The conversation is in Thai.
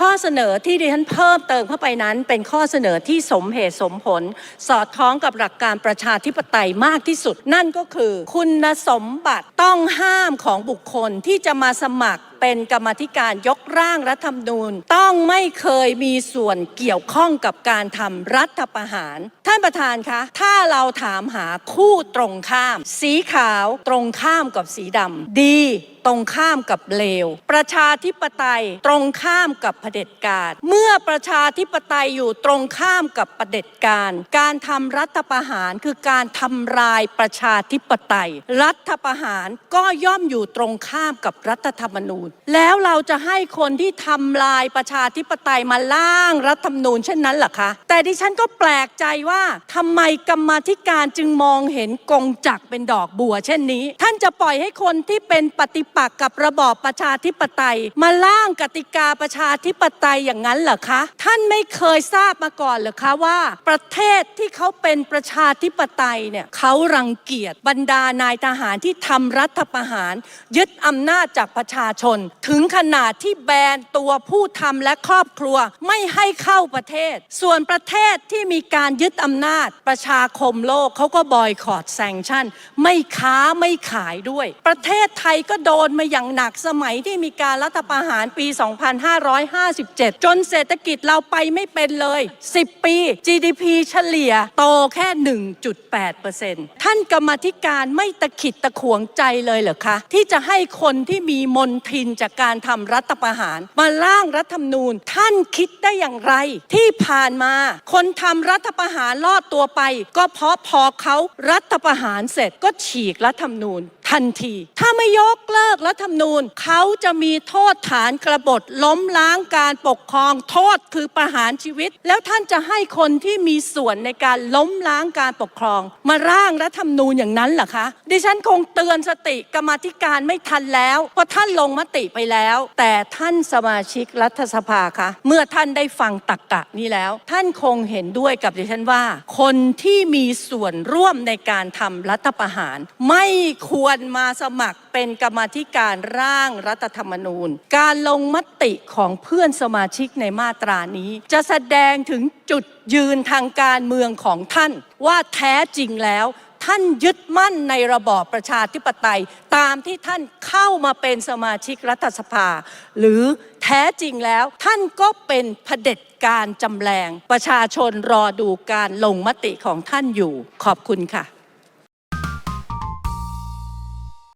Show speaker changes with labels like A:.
A: ข้อเสนอที่ดิฉันเพิ่มเติมเข้าไปนั้น เป็นข้อเสนอที่สมเหตุสมผล สอดคล้องกับหลักการประชาธิปไตยมากที่สุด นั่นก็คือ คุณสมบัติต้องห้ามของบุคคลที่จะมาสมัครเป็นกรรมธิการยกร่างรัฐธรรมนูญ ต้องไม่เคยมีส่วนเกี่ยวข้องกับการทำรัฐประหาร ท่านประธานคะ ถ้าเราถามหาคู่ตรงข้าม สีขาวตรงข้ามกับสีดำดี ตรงข้ามกับเลว ประชาธิปไตยตรงข้ามกับเผด็จการ เมื่อประชาธิปไตยอยู่ตรงข้ามกับเผด็จการ การทำรัฐประหารคือการทำลายประชาธิปไตย รัฐประหารก็ย่อมอยู่ตรงข้ามกับรัฐธรรมนูญ แล้วเราจะให้คนที่ทำลายประชาธิปไตยมาล่างรัฐธรรมนูญเช่นนั้นหรอคะ แต่ดิฉันก็แปลกใจว่าทำไมกรรมธิการจึงมองเห็นกงจักเป็นดอกบัว เช่นนี้ ท่านจะปล่อยให้คนที่เป็นปฏิปักกับระบอบประชาธิปไตย มาล่างกติกาประชาธิปไตยอย่างนั้นเหรอคะ ท่านไม่เคยทราบมาก่อนเหรอคะว่า ประเทศที่เขาเป็นประชาธิปไตยเนี่ยเขารังเกียจบรรดานายทหารที่ทำรัฐประหาร ยึดอำนาจจากประชาชน ถึงขนาดที่แบนตัวผู้ทำและครอบครัวไม่ให้เข้าประเทศ ส่วนประเทศที่มีการยึดอำนาจประชาคมโลกเขาก็บอยคอรดแซงชั่น ไม่ค้าไม่ขายด้วย ประเทศไทยก็โดนนมาอย่างหนักสมัยที่มีการรัฐประหารปี 2557 จนเศรษฐกิจเราไปไม่เป็นเลย 10 ปี GDP เฉลี่ยโตแค่ 1.8%ท่านกรรมธิการไม่ตะขิดตะขวงใจเลยเหรอคะ ที่จะให้คนที่มีมนทินจากการทำรัฐประหาร มาร่างรัฐธรรมนูญ ท่านคิดได้อย่างไร ที่ผ่านมา คนทำรัฐประหารรอดตัวไป ก็เพราะพอเขารัฐประหารเสร็จก็ฉีกรัฐธรรมนูญ ทันที ถ้าไม่ยกเลิกรัฐธรรมนูญเขาจะมีโทษฐานกระบฏล้มล้างการปกครอง โทษคือประหารชีวิต แล้วท่านจะให้คนที่มีส่วนในการล้มล้างการปกครอง มาร่างรัฐธรรมนูญอย่างนั้นเหรอคะ ดิฉันคงเตือนสติกรรมธิการไม่ทันแล้วเพราะท่านลงมติไปแล้ว แต่ท่านสมาชิกรัฐสภาคะเมื่อท่านได้ฟังตักกะนี้แล้ว ท่านคงเห็นด้วยกับดิฉันว่า คนที่มีส่วนร่วมในการทำรัฐประหาร ไม่ควรมาสมัครเป็นกรรมธิการร่างรัฐธรรมนูญ การลงมติของเพื่อนสมาชิกในมาตรานี้ จะแสดงถึงจุดยืนทางการเมืองของท่าน ว่าแท้จริงแล้วท่านยึดมั่นในระบอบประชาธิปไตย ตามที่ท่านเข้ามาเป็นสมาชิกรัฐสภา หรือแท้จริงแล้วท่านก็เป็นเผด็จการจำแรง ประชาชนรอดูการลงมติของท่านอยู่ ขอบคุณค่ะ